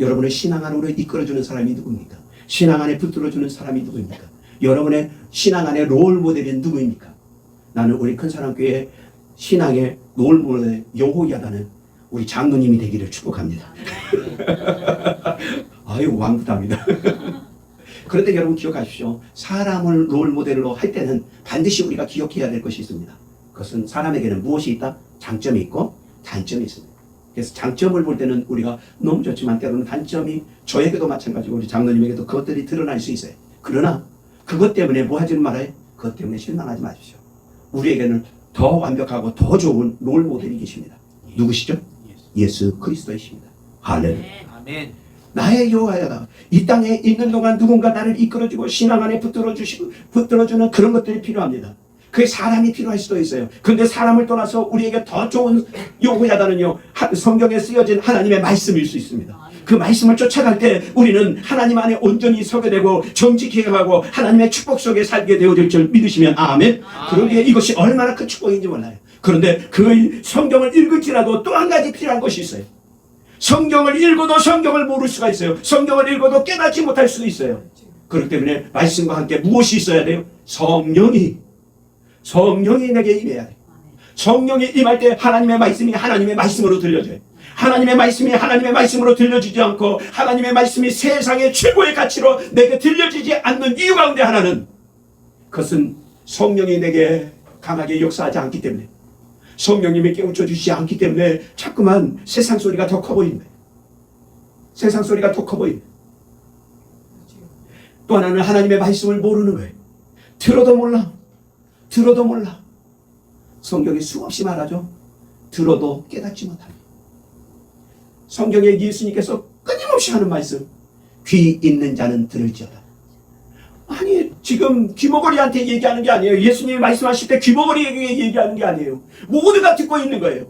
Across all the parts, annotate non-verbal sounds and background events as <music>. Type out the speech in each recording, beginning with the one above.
여러분의 신앙 안으로 이끌어주는 사람이 누굽니까? 신앙 안에 붙들어주는 사람이 누구입니까? 여러분의 신앙 안에 롤 모델이 누구입니까? 나는 우리 큰 사람교회 신앙의 롤 모델 여호야다는 우리 장로님이 되기를 축복합니다. <laughs> 아유 왕부답니다. <laughs> 그런데 여러분 기억하십시오. 사람을 롤 모델로 할 때는 반드시 우리가 기억해야 될 것이 있습니다. 그것은 사람에게는 무엇이 있다? 장점이 있고 단점이 있습니다. 그래서 장점을 볼 때는 우리가 너무 좋지만 때로는 단점이 저에게도 마찬가지고 우리 장로님에게도 그것들이 드러날 수 있어요. 그러나 그것 때문에 뭐 하지 말아요? 그것 때문에 실망하지 마십시오. 우리에게는 더 완벽하고 더 좋은 롤 모델이 계십니다. 누구시죠? 예수 그리스도이십니다. 할렐루야. 아멘. 나의 여호와야다. 이 땅에 있는 동안 누군가 나를 이끌어주고 신앙 안에 붙들어 주시고 붙들어주는 그런 것들이 필요합니다. 그게 사람이 필요할 수도 있어요. 근데 사람을 떠나서 우리에게 더 좋은 하- 성경에 쓰여진 하나님의 말씀일 수 있습니다. 그 말씀을 쫓아갈 때 우리는 하나님 안에 온전히 서게 되고 정직히 가고 하나님의 축복 속에 살게 되어질 줄 믿으시면 아멘. 그러기에 이것이 얼마나 큰 축복인지 몰라요. 그런데 그 성경을 읽을지라도 또 한 가지 필요한 것이 있어요. 성경을 읽어도 성경을 모를 수가 있어요. 성경을 읽어도 깨닫지 못할 수도 있어요. 그렇기 때문에 말씀과 함께 무엇이 있어야 돼요? 성령이 성령이 내게 임해야 돼요. 성령이 임할 때 하나님의 말씀이 하나님의 말씀으로 들려져요. 하나님의 말씀이 하나님의 말씀으로 들려지지 않고 하나님의 말씀이 세상의 최고의 가치로 내게 들려지지 않는 이유 가운데 하나는 그것은 성령이 내게 강하게 역사하지 않기 때문에 성령님이 깨우쳐 주시지 않기 때문에 자꾸만 세상 소리가 더커 거예요. 세상 소리가 더커 거예요. 또 하나는 하나님의 말씀을 모르는 거예요. 들어도 몰라. 들어도 몰라. 성경에 수없이 말하죠. 들어도 깨닫지 못합니다. 성경에 예수님께서 끊임없이 하는 말씀. 귀 있는 자는 들을지어다. 아니 지금 귀머거리한테 얘기하는 게 아니에요. 예수님이 말씀하실 때 귀머거리에게 얘기하는 게 아니에요. 모두가 듣고 있는 거예요.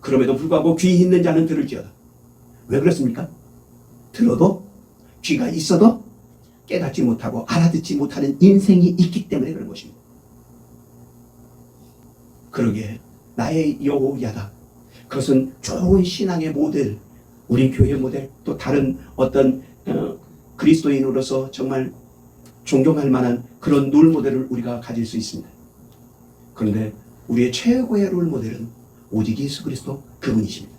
그럼에도 불구하고 귀 있는 자는 들을지어다. 왜 그렇습니까? 들어도 귀가 있어도 깨닫지 못하고 알아듣지 못하는 인생이 있기 때문에 그런 것입니다. 그러기에 나의 여호야다. 그것은 좋은 신앙의 모델, 우리 교회 모델, 또 다른 어떤 어, 그리스도인으로서 정말 존경할 만한 그런 롤 모델을 우리가 가질 수 있습니다. 그런데 우리의 최고의 롤 모델은 오직 예수 그리스도 그분이십니다.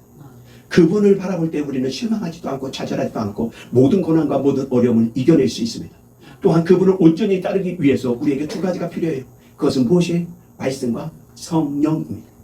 그분을 바라볼 때 우리는 실망하지도 않고 좌절하지도 않고 모든 고난과 모든 어려움을 이겨낼 수 있습니다. 또한 그분을 온전히 따르기 위해서 우리에게 두 가지가 필요해요. 그것은 무엇이? 말씀과 성령입니다.